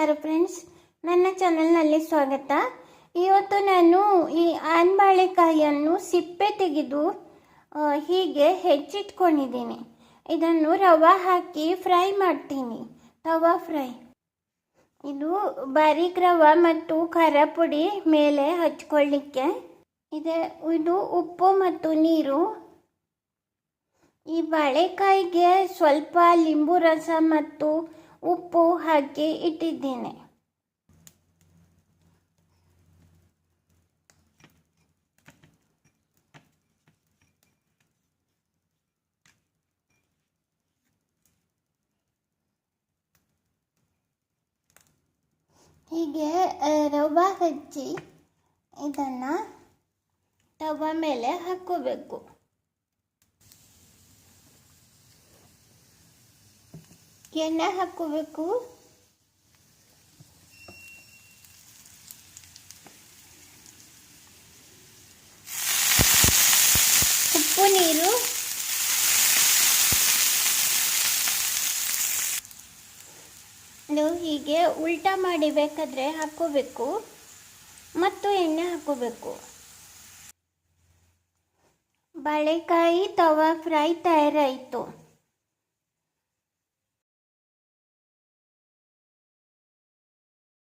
ನಮಸ್ಕಾರ ಫ್ರೆಂಡ್ಸ್? ನನ್ನ ಚಾನಲ್ನಲ್ಲಿ ಸ್ವಾಗತ. ಇವತ್ತು ನಾನು ಈ ಆನ್ಬಾಳೆಕಾಯಿಯನ್ನು ಸಿಪ್ಪೆ ತೆಗೆದು ಹೀಗೆ ಹೆಚ್ಚಿಟ್ಕೊಂಡಿದ್ದೀನಿ. ಇದನ್ನು ರವೆ ಹಾಕಿ ಫ್ರೈ ಮಾಡ್ತೀನಿ. ತವಾ ಫ್ರೈ. ಇದು ಬಾರೀಕ್ ರವಾ ಮತ್ತು ಖಾರ ಪುಡಿ ಮೇಲೆ ಹಚ್ಕೊಳ್ಳಿಕ್ಕೆ. ಇದೆ, ಇದು ಉಪ್ಪು ಮತ್ತು ನೀರು. ಈ ಬಾಳೆಕಾಯಿಗೆ ಸ್ವಲ್ಪ ಲಿಂಬು ರಸ ಮತ್ತು ಉಪ್ಪು ಹಾಕಿ ಇಟ್ಟಿದ್ದೇನೆ. ಹೀಗೆ ರವ ಹಚ್ಚಿ ಇದನ್ನು ತವ ಮೇಲೆ ಹಾಕೋಬೇಕು ಎಣ್ಣೆ ಹಾಕೋಬೇಕು ಉಪ್ಪು, ನೀರು. ಹೀಗೆ ಉಲ್ಟಾ ಮಾಡಿ ಬೇಕಾದರೆ ಹಾಕೋಬೇಕು ಮತ್ತು ಎಣ್ಣೆ ಹಾಕೋಬೇಕು ಬಾಳೆಕಾಯಿ ತವಾ ಫ್ರೈ ತಯಾರಾಯಿತು.